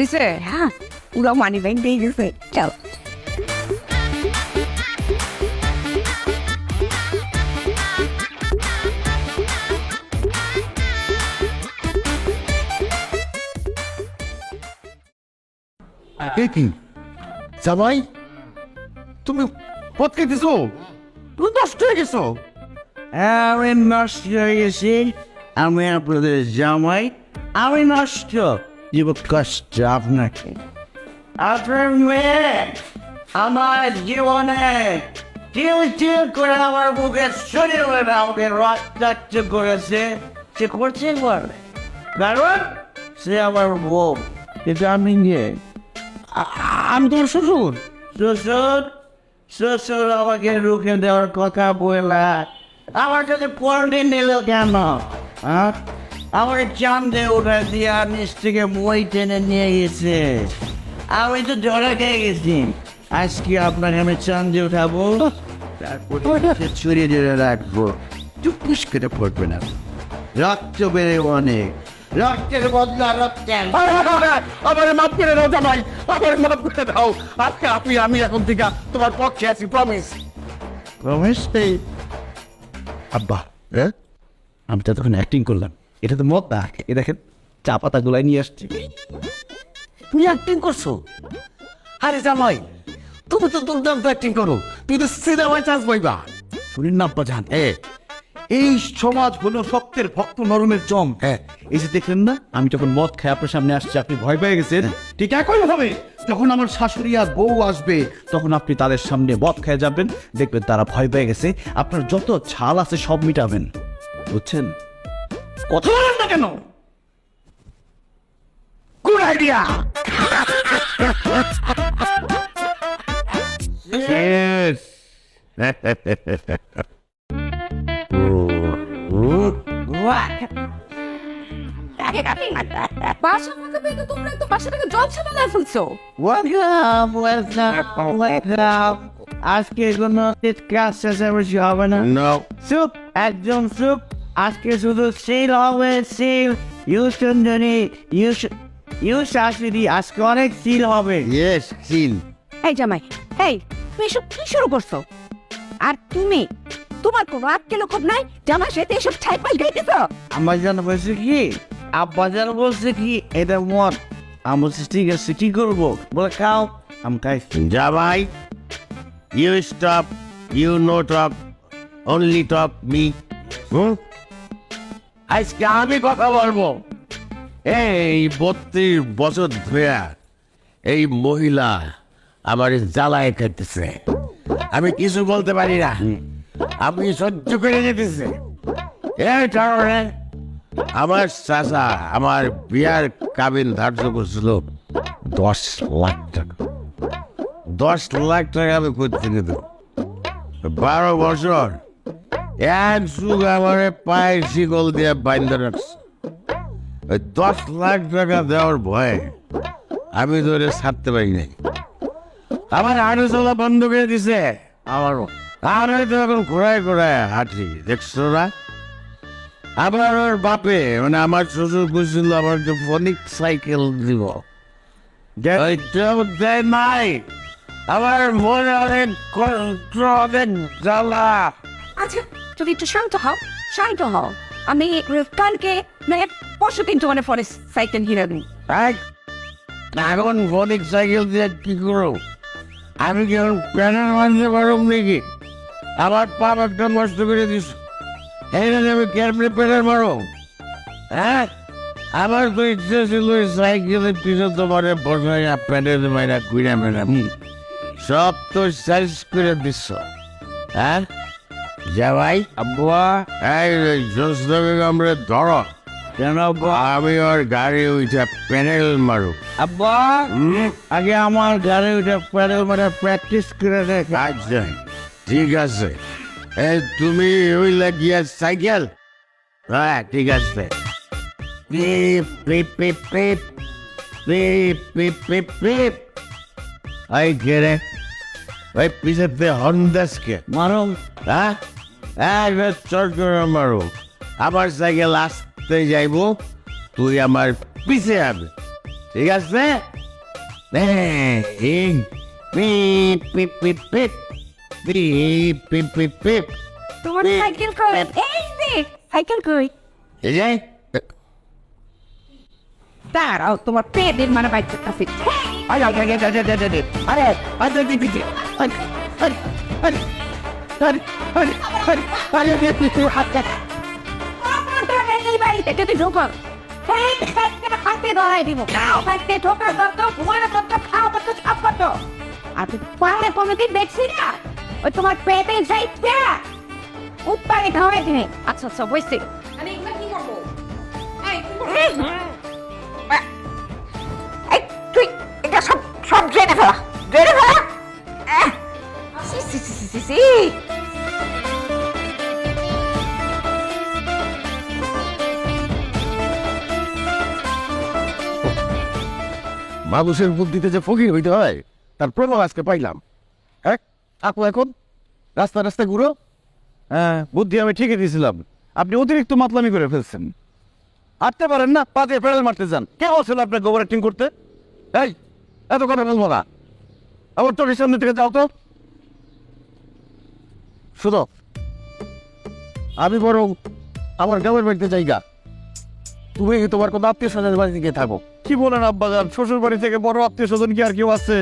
দিছে? হ্যাঁ পুরো মানি ব্যাংক দিয়ে গেছে। চল। কি? জামাই তুমি পথ খেতেছো তুমি নষ্ট হয়ে গেছো? আমি নষ্ট হয়ে গেছি। আমি আপনাদের জামাই আমি নষ্ট। দিব কষ্ট আপনাকে আপনার মেয়ে আমার জীবনে তিল তিল করে আমার বুকে শরীর আমাকে রক্তাক্ত করেছে সে করছে পারবে কারণ সে আমার বউ কিন্তু আমি নিয়ে আমি তোমার শ্বশুর শ্বশুর শ্বশুর আমাকে রুখে দেওয়ার কথা বলে আমার সাথে পড়ে নিল কেন হ্যাঁ? আমার চান্দে উঠে দিয়ে নিচ থেকে মই টেনে নিয়ে গেছে আমি তো ধরে খেয়ে গেছি আজকে আপনাকে আমি চান্দে উঠাবো তারপরে ছড়িয়ে দিয়ে রাখব চুপুস করে পড়বে না রক্ত বেড়ে অনেক রক্তের বদলা রক্তের আমার মাফ করে দাও জামাই আমার মাফ করে দাও। আজকে আপনি আমি এখন থেকে তোমার পক্ষে আছি প্রমিস এই আব্বা হ্যাঁ? আমি তো তখন অ্যাক্টিং করলাম। এটা তো মদ না। এ দেখেন চা পাতা গুলাই নিয়ে আসছি। তুমি অ্যাক্টিং করছ? আরে জামাই তুমি তো দুর্দান্ত অ্যাক্টিং করো। তুই তো সিনেমায় চান্স পাইবা। শুনেন না জান। এ এই সমাজ হলো সত্যের ভক্ত নরমের জম হ্যাঁ। এই যে দেখলেন না আমি যখন মদ খাই আপনার সামনে আসছি আপনি ভয় পেয়ে গেছেন। ঠিক একই হবে যখন আমার শাশুড়ি আর বউ আসবে তখন আপনি তাদের সামনে মদ খেয়ে যাবেন। দেখবেন তারা ভয় পেয়ে গেছে। আপনার যত ছাল আছে সব মিটাবেন। বুঝছেন? কথা বলেন না কেন? গুড আইডিয়া বাসা ফাঁকা পেয়ে তো তোমরা একদম বাসাটাকে জল ছাড়া ফেলছো। ওয়েলকাম ওয়েলকাম ওয়েলকাম আজকে কোনো ক্লাস চেঁচামেচি হবে না। নো চুপ একদম চুপ আজকে শুধু সেল হবে সেল ইউ সুন্দরী ইউ ইউ শাশুড়ি আজকে অনেক সিল হবে। ইয়েস সিল এই জামাই এই তুমি এসব কি শুরু করছ? আর তুমি তোমার কোনো আটকে খুব নাই? জামাই সাথে এসব ছাইপাল গাইতেছ? আমার যেন বলছে কি আব্বা যেন বলছে কি এটা মত আমি বলছি ঠিক আছে কি করব? বলে খাও আমি খাইছি। জামাই you stop you no top only top me হুম? আজকে আমি কথা বলব। এই বত্রিশ বছর ধরে এই মহিলা আমার জ্বালায় খাইতেছে আমি কিছু বলতে পারি না। আমি সহ্য করে যেতেছে এই কারণে আমার চাচা আমার বিয়ার কাবিন ধার্য করছিল দশ লাখ টাকা। দশ লাখ টাকা আমি করতে কিন্তু বারো বছর এক যুগ আমার পায়ে শিকল দিয়ে বাইন্ধ রাখছে। ওই দশ লাখ টাকা দেওয়ার ভয়ে আমি ধরে ছাড়তে পারি নাই। আমার হাঁটু চলা বন্ধ করে দিছে আমারও। আর তো এখন ঘোরায় ঘোরায় হাঁটি দেখছ না? আবার ওর বাপে মানে আমার শ্বশুর বুঝছিল আমার যে ফনিক সাইকেল দিব। ওইটাও দেয় নাই। আমার মনে অনেক কষ্ট অনেক জ্বালা। আচ্ছা তুমি একটু শান্ত হও শান্ত হও। আমি কালকে মানে পরশু দিন তোমার ফোনে সাইকেল কিনে দিই এখন ফনিক সাইকেল দিয়ে কি করো? আমি কি এখন প্যানেল মানতে পারব নাকি? আমার পা একটা নষ্ট করে দিস। এই না আমি কেমনে প্যানেল মারো হ্যাঁ? আমার তো ইচ্ছে ছিল সাইকেলের পিছনে তোমার বসাই প্যানেল মাইরা কুইরা মেরা সব তো সাইজ করে দিচ্ছ হ্যাঁ? যাবাই আব্বা। এই জোসদেবে আমরা ধরো। কেন আব্বা? আমি ওর গাড়ি উঠে প্যানেল মারু। আব্বা আগে আমার গাড়ি উঠে প্যাডেল মানে প্র্যাকটিস করে দেখ। আচ্ছা ঠিক আছে। এই তুমি ওই লাগিয়ে সাইকেল? হ্যাঁ ঠিক আছে। পিপ পিপ পিপ পিপ পিপ পিপ পিপ পিপ এই কে রে ওই পিছেতে হন্দাসকে মারো হ্যাঁ? চট করে মারো আমার সাইকেল আসতে যাইবো তুই আমার পিছে যাবে ঠিক আছে? এই, পিপ পিপ পিপ পিপ পিপ পিপ পিপ পিপ তোমার সাইকেল কই? এই যে সাইকেল কই? এই যে। দাঁড়াও তোমার পেটের মানে বাইক আছে আরে আরে আরে আরে আরে আরে আরে আরে আরে আরে আরে আরে আরে আরে আরে আরে হাত এই বাড়িতে যদি ঢোকো হাতে ধরাই দিব সাইকেল ঢোকার দরকার ঘুমানো দরকার খাওয়া দরকার সব করতো আর তুই পাহাড়ে কোনোদিন দেখছি না ওই তোমার পেটে যাইতে উৎপারে খাওয়াই দিনে আচ্ছা আচ্ছা বুঝছি আরে এগুলো কি করব এই কি করব সব জেনে ফেলা জেনে ফেলা। সি সি সি সি সি মানুষের বুদ্ধিতে যে ফকির হইতে হয়, তার প্রমাণ আজকে পাইলাম। হ্যাঁ? আপু এখন? রাস্তা রাস্তা ঘুরো। হ্যাঁ বুদ্ধি আমি ঠিকই দিয়েছিলাম আপনি অতিরিক্ত মাতলামি করে ফেলছেন। হাঁটতে পারেন না পা দিয়ে পেডাল মারতে যান। কে বলছিল আপনার গোবর অ্যাক্টিং করতে? এই এত কথা বলব না। আমার চোখের সামনে থেকে যাও তো। শুধু আমি বরং আমার গ্রামের বাড়িতে যাইগা। তুমি তোমার কোনো আত্মীয় স্বজনের বাড়িতে গিয়ে থাকো? কি বলেন আব্বাজান শ্বশুর বাড়ি থেকে বড় আত্মীয় স্বজন কি আর কেউ আছে?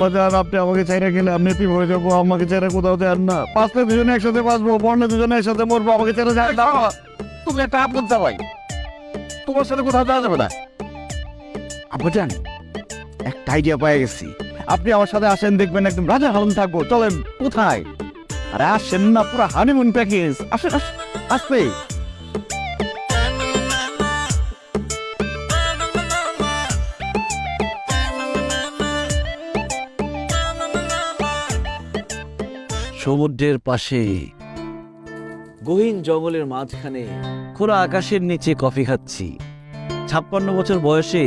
বাজান, আপনি আমাকে চাইরা গেলে আপনি পি হয়ে যাব? আমাকে চাইরা কোথাও দেন না। পাঁচটা দুজনে একসাথে বাঁচবো, বর্ণে দুজনে একসাথে মরবো, আমাকে চাইরা যায় না। তুমি একটা আপন চালাই তোমার সাথে কোথাও যাওয়া যাবে না। আব্বাজান একটা আইডিয়া পেয়ে গেছি। আপনি আমার সাথে আসেন, দেখবেন একদম রাজা হালন থাকব, চলেন, কোথায়? আরে আসেন না, পুরো হানিমুন প্যাকেজ আসেন আসবে সমুদ্রের পাশে, গহীন জঙ্গলের মাঝখানে, খোলা আকাশের নিচে কফি খাচ্ছি। ছাপ্পান্ন বছর বয়সে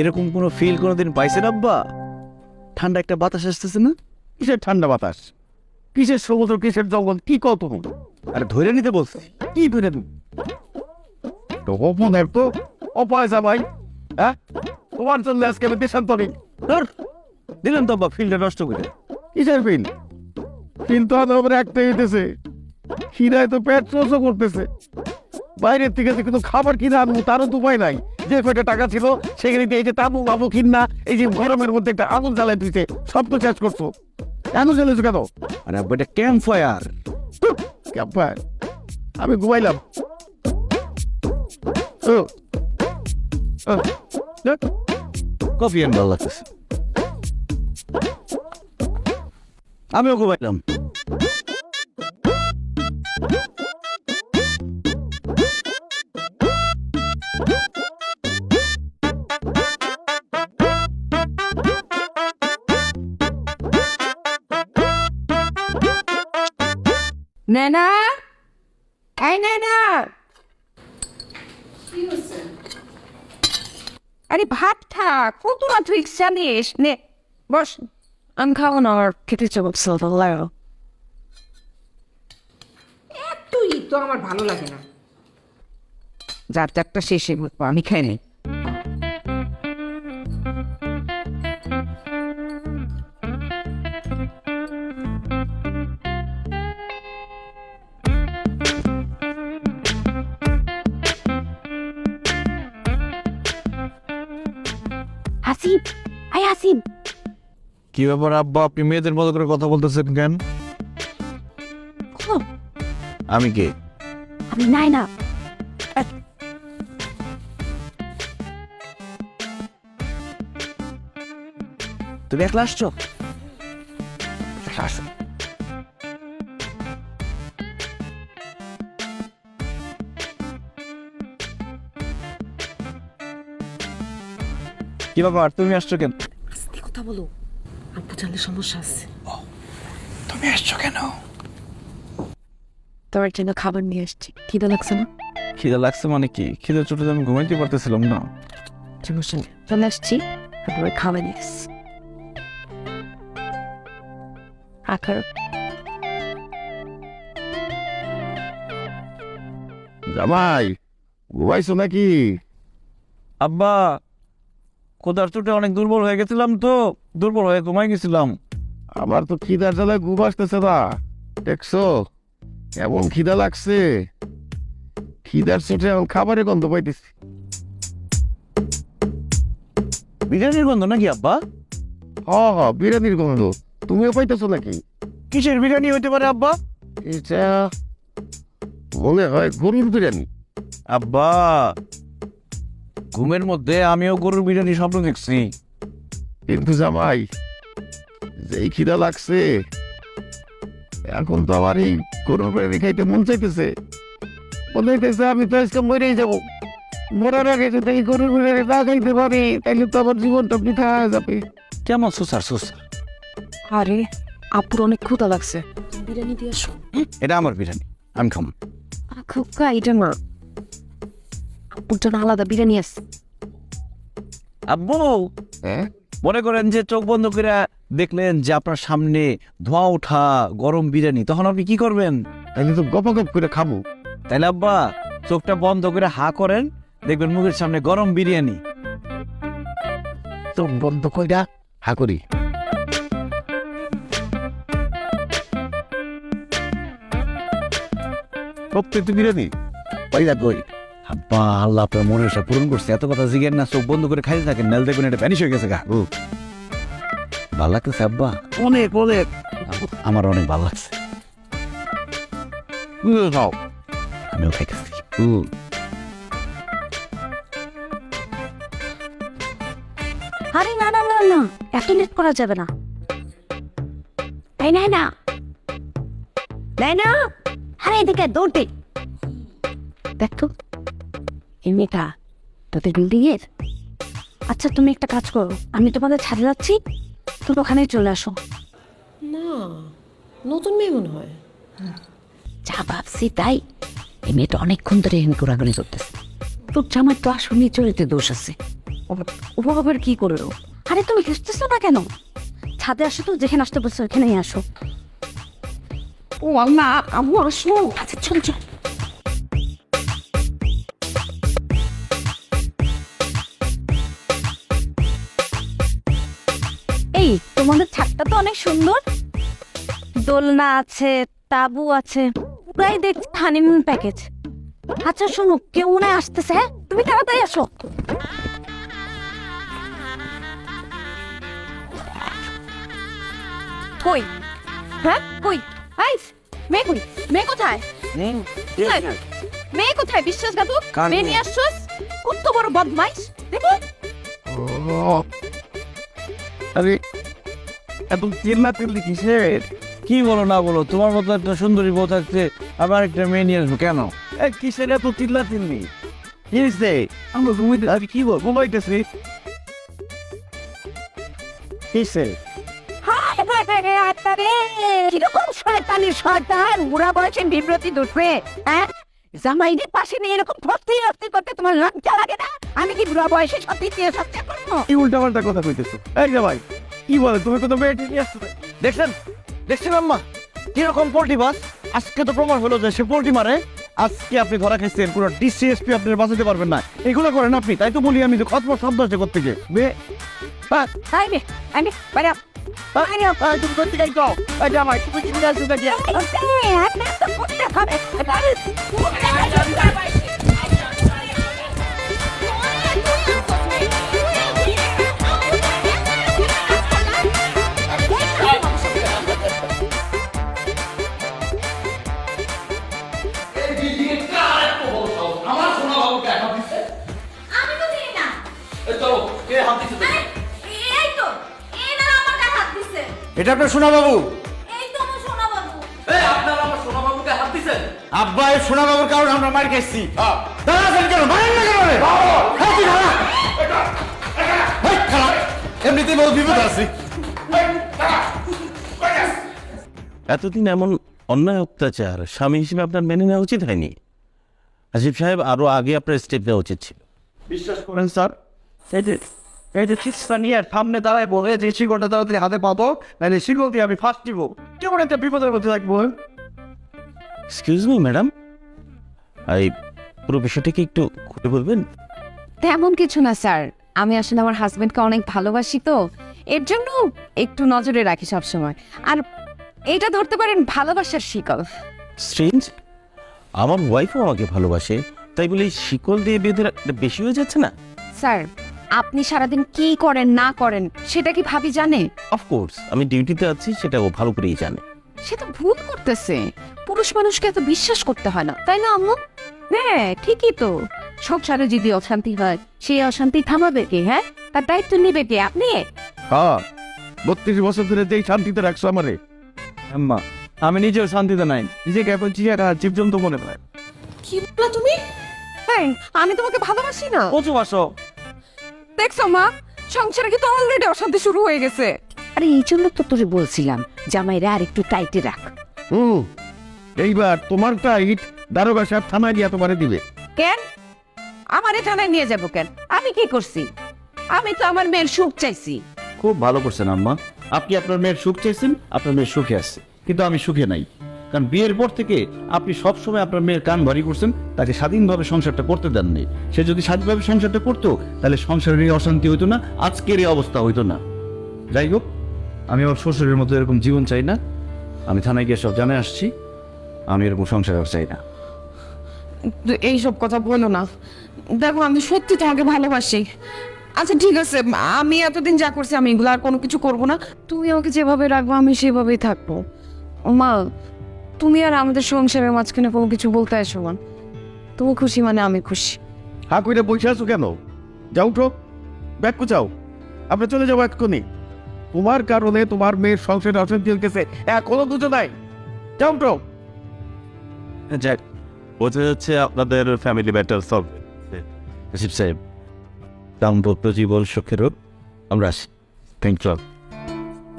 এরকম কোনো ফিল কোনোদিন পাইছেন আব্বা? ঠান্ডা একটা বাতাস আসতেছে না? কিসের ঠান্ডা বাতাস? কিসের সমুদ্র কিসের জঙ্গল কি কত আরে ধরে নিতে বলছি। কি ধরে তো অপনের তো। অপয়সা ভাই হ্যাঁ? তোমার জন্য আজকে আমি দেশান্তরিক ধর দিলেন তো আব্বা ফিল্ডটা নষ্ট করে। কিসের বিল বিল তো আমার একটাই হইতেছে। খিরায় তো পেট চোষও করতেছে। বাইরের থেকে যে কিন্তু খাবার কিনে আনব তারও তো উপায় নাই। যে কয়টা টাকা ছিল সেখানে এই যে তাবু বাবু কিনা এই যে গরমের মধ্যে একটা আগুন জ্বালাই দিতে সব তো শেষ করছ। আগুন জ্বালেছো কেন? আরে আব্বা এটা ক্যাম্প ফায়ার ক্যাম্প ফায়ার আমি ঘুমাইলাম। ও, কফি এন ভালো লাগতেছে। আমিও ঘুমাইলাম। নেনা? এই নেনা! আরে ভাত খা কত না তুই জানিস? নে বস। আমি খাব না আর খেতে চাবো ভালো তুই তো আমার ভালো লাগে না। যার চারটা শেষে আমি খাই নাই। কি ব্যাপার আব্বা আপনি মেয়েদের মতো করে কথা বলতেছেন কেন? আমি কে? আমি নাই না তুমি একলা আসছো? কি ব্যাপার তুমি আসছো কেন? কথা বলো। আব্বু সমস্যা আছে। তুমি আসছো কেন? তোমার জন্য খাবার নিয়ে আসছি। খিদে লাগছে না? খিদে লাগছে মানে কি? খিদে চোটে আমি ঘুমাইতে পারতেছিলাম না। সমস্যা নেই চলে আসছি। তারপরে খাবার নিয়ে আকার জামাই ঘুমাইছো নাকি? আব্বা কোদার চোটে অনেক দুর্বল হয়ে গেছিলাম তো দুর্বল হয়ে ঘুমাই গেছিলাম। আমার তো খিদার জ্বালায় ঘুম আসতেছে না। দেখছ? এমন খিদা লাগছে। খিদার চোটে এখন খাবারের গন্ধ পাইতেছি। বিরিয়ানির গন্ধ নাকি আব্বা? হ হ বিরিয়ানির গন্ধ। তুমিও পাইতেছো নাকি? কিসের বিরিয়ানি হইতে পারে আব্বা? এটা মনে হয় গরুর বিরিয়ানি। আব্বা ঘুমের মধ্যে আমিও গরুর বিরিয়ানি স্বপ্ন দেখছি। কিন্তু জামাই যেই খিদা লাগছে এখন তো আমার এই গরুর বিরিয়ানি খাইতে মন চাইতেছে। মনে হইতেছে আমি তো আজকে মরেই যাব। মরার আগে যদি এই গরুর বিরিয়ানি না খাইতে পারি তাহলে তো আমার জীবনটা বৃথা হয়ে যাবে। কেমন সুসার সুসার? আরে আপুর অনেক ক্ষুধা লাগছে। বিরিয়ানি দিয়ে আসো। এটা আমার বিরিয়ানি আমি খাম খোকা এটা না। আপুর জন্য আলাদা বিরিয়ানি আছে। আব্বু হ্যাঁ? মনে করেন যে চোখ বন্ধ করে দেখলেন যে আপনার সামনে ধোঁয়া ওঠা গরম বিরিয়ানি তখন আপনি কি করবেন? তাহলে তো গপ গপ করে খাব। তাইলে আব্বা চোখটা বন্ধ করে হা করেন দেখবেন মুখের সামনে গরম বিরিয়ানি। তো বন্ধ কইরা হা করি। প্রত্যেকটি বিরিয়ানি? পাইরা কই? আব্বা আল্লাহ আপনার মনের সব পূরণ করছে। এত কথা জিগেন না চোখ বন্ধ করে খাইতে থাকেন নাল দেখবেন এটা প্যানিশ হয়ে গেছে গা। ভালো লাগতেছে আব্বা? অনেক অনেক। আমার অনেক ভালো লাগছে। আমিও খাইতেছি। আরে না না না না এত লেট করা যাবে না। এই নাই না নাই না আরে এদিকে দৌড়তে দেখ তো। মেয়েটা তোদের বিল্ডিং এর আচ্ছা তুমি একটা কাজ করো। আমি তোমাদের ছাড়ে যাচ্ছি তুমি ওখানেই চলে আসো। না নতুন মেয়ে মনে হয়। যা ভাবছি তাই। এই মেয়েটা অনেকক্ষণ ধরে এখানে ঘোরাঘুরি করতেছে। তোর জামাই তো আসলে চরিত্রে দোষ আছে। উপভাবের কি করল? আরে তুমি হেসতেছো না কেন? ছাদে আসো তো যেখানে আসতে বলছো ওখানেই আসো। ও আল্লাহ আবু আসো। আচ্ছা চল চল। অনেক সুন্দর। দোলনা আছে তাবু আছে প্রায় দেখছি হানিমুন প্যাকেজ আচ্ছা শোনো কেউ মনে হয় আসতেছে হ্যাঁ? তুমি তাড়াতাড়ি আসো। কই? হ্যাঁ? কই? আইস মেয়ে কই? মেয়ে কোথায়? মেয়ে কোথায়? বিশ্বাসঘাতক মেয়ে? নিয়ে আসছস? কত বড় বদমাইশ দেখো। আরে এত চিল্লা চিল্লি কিসের কি বলো না বলো তোমার মতো একটা সুন্দরী বউ থাকতে আবার একটা মেয়ে নিয়ে আসব কেন? কিসের এত চিল্লা চিল্লি কি হয়েছে আমরা ঘুমাইতে আমি কি কীরকম শয়তানি শয়তান বুড়া বয়সে বিব্রতি দুটবে হ্যাঁ? জামাইদের পাশে নিয়ে এরকম ভর্তি ভর্তি করতে তোমার লজ্জা লাগে না? আমি কি বুড়া বয়সে সত্যি দিয়ে সত্যি করব? উল্টা পাল্টা কথা কইতেছো। এই যে ভাই কি বলে তুমি কত মেয়েটি নিয়ে আসছো দেখছেন দেখছেন আম্মা কীরকম পোল্ট্রি বাস আজকে তো প্রমাণ হলো যে সে পোল্ট্রি মারে আজকে আপনি ধরা খাইছেন কোনো ডিসিএসপি আপনি বাঁচাতে পারবেন না এগুলো করেন আপনি তাই তো বলি আমি যে কত শব্দ আছে করতে গিয়ে মেয়ে রে বাইরে। বাইরে আও। তুমি করতে যাই তো এই ভাই তুমি চিন্তা এটা আপনার শোনা বাবু এই তো আমার সোনা বাবু আব্বা এই সোনা বাবুর কারণে আমরা মার খাইছি। দাঁড়াছেন কেন? মারেন না কেন রে? এই তুই দাঁড়া। এই, খালা। এমনিতেই বহু বিপদ আছি। এতদিন এমন অন্যায় অত্যাচার স্বামী হিসেবে আপনার মেনে নেওয়া উচিত হয়নি? আসিফ সাহেব আরও আগে আপনার স্টেপ নেওয়া উচিত ছিল। বিশ্বাস করেন স্যার? এই যে চিকিৎসা নিয়ে সামনে দাঁড়ায় বলে যে শিকড়টা তাড়াতাড়ি হাতে পাবো নাহলে শিকড় দিয়ে আমি ফার্স্ট দিব। কেমন একটা বিপদের মধ্যে থাকব এক্সকিউজ মি ম্যাডাম এই পুরো বিষয়টাকে একটু খুলে বলবেন? তেমন কিছু না স্যার। আমি আসলে আমার হাজবেন্ডকে অনেক ভালোবাসি তো। এর জন্য একটু নজরে রাখি সব সময় আর এটা ধরতে পারেন ভালোবাসার শিকল। স্ট্রেঞ্জ আমার ওয়াইফও আমাকে ভালোবাসে। তাই বলে শিকল দিয়ে বেঁধে বেশি হয়ে যাচ্ছে না? স্যার আপনি সারাদিন কি করেন না করেন সেটা কি ভাবি জানে? অফকোর্স আমি ডিউটিতে আছি সেটা ও ভালো করেই জানে। সে তো ভুল করতেছে। পুরুষ মানুষকে এত বিশ্বাস করতে হয় না তাই না আম্মু? হ্যাঁ ঠিকই তো। সংসারে যদি অশান্তি হয় সেই অশান্তি থামাবে কে হ্যাঁ? তার দায়িত্ব নেবে কে আপনি? হ্যাঁ বত্রিশ বছর ধরে যেই শান্তিতে রাখছো আমারে। আম্মা আমি নিজেও শান্তিতে নাই নিজেকে এখন চিয়ারা জীবজন্তু মনে হয় কি বললা তুমি? হ্যাঁ আমি তোমাকে ভালোবাসি না। কচু বাসো। দেখছ মা? সংসারে কিন্তু অলরেডি অশান্তি শুরু হয়ে গেছে। আরে এই জন্য তো তোরে বলছিলাম জামাইরা আর একটু টাইটে রাখ। হুম এইবার তোমার টাইট দারোগা সাহেব থানায় তোমারে দিবে। কেন? আমারে থানায় নিয়ে যাব কেন? আমি কি করছি? আমি তো আমার মেয়ের সুখ চাইছি। খুব ভালো করছেন আম্মা। আপনি আপনার মেয়ের সুখ চাইছেন আপনার মেয়ের সুখে আসছে কিন্তু আমি সুখে নাই। কারণ বিয়ের পর থেকে আপনি সবসময় আপনার মেয়ের কান ভারী করছেন, তাকে স্বাধীনভাবে সংসারটা করতে দেননি। সে যদি স্বাধীনভাবে সংসারটা করতো, তাহলে সংসারের এই অশান্তি হইতো না, আজকের এই অবস্থা হইতো না। যাই হোক, আমি আমার শ্বশুরের মতো এরকম জীবন চাই না। আমি থানায় গিয়ে সব জানাই আসছি, আমি এরকম সংসার আর চাই না। এইসব কথা বলো না। দেখো, আমি সত্যি তোমাকে ভালোবাসি। আচ্ছা ঠিক আছে, আমি এতদিন যা করছি আমি এগুলো আর কোনো কিছু করব না। তুমি আমাকে যেভাবে রাখব, আমি সেভাবেই থাকব। মা তুমি আর আমাদের সংসারের মাঝখানে কোনো কিছু বলতে আসো না। তুমি খুশি মানে আমি খুশি। হা কইরে বসে আছো কেন? যাও উঠো ব্যাগ কুচাও। আমরা চলে যাব এক্ষুনি। তোমার কারণে তোমার মেয়ের সংসারে অশান্তি হয়েছে এখনও দুটো নাই। যাও উঠো। যাক বোঝা যাচ্ছে আপনাদের ফ্যামিলি ম্যাটার সলভ আসিফ সাহেব দাম্পত্য জীবন সুখেরও আমরা আসি। থ্যাংক ইউ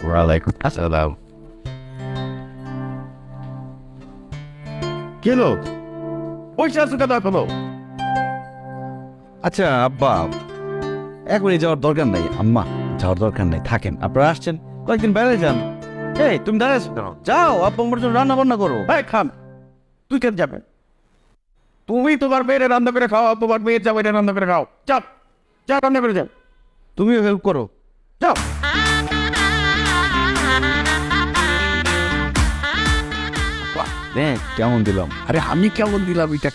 ওয়ালাইকুম আসসালাম। কেলো বসে আছো কেন এখনও আচ্ছা আব্বা, এখনই যাওয়ার দরকার নাই, আম্মা, যাওয়ার দরকার নাই, থাকেন, আপনারা আসছেন, কয়েকদিন বেড়ে যান। এই, তুমি দাঁড়িয়ে আছো কেন? যাও, আব্বা আমার রান্না বান্না করো। এই, খান, তুই কেন যাবে? তুমি তোমার মেয়ের রান্না করে খাও, তোমার মেয়ের জামাইটা রান্না করে খাও। চাপ চা রান্না করে যাও তুমিও হেল্প করো। যাও। কেমন দিলাম? আরে আমি কেমন দিলাম এটা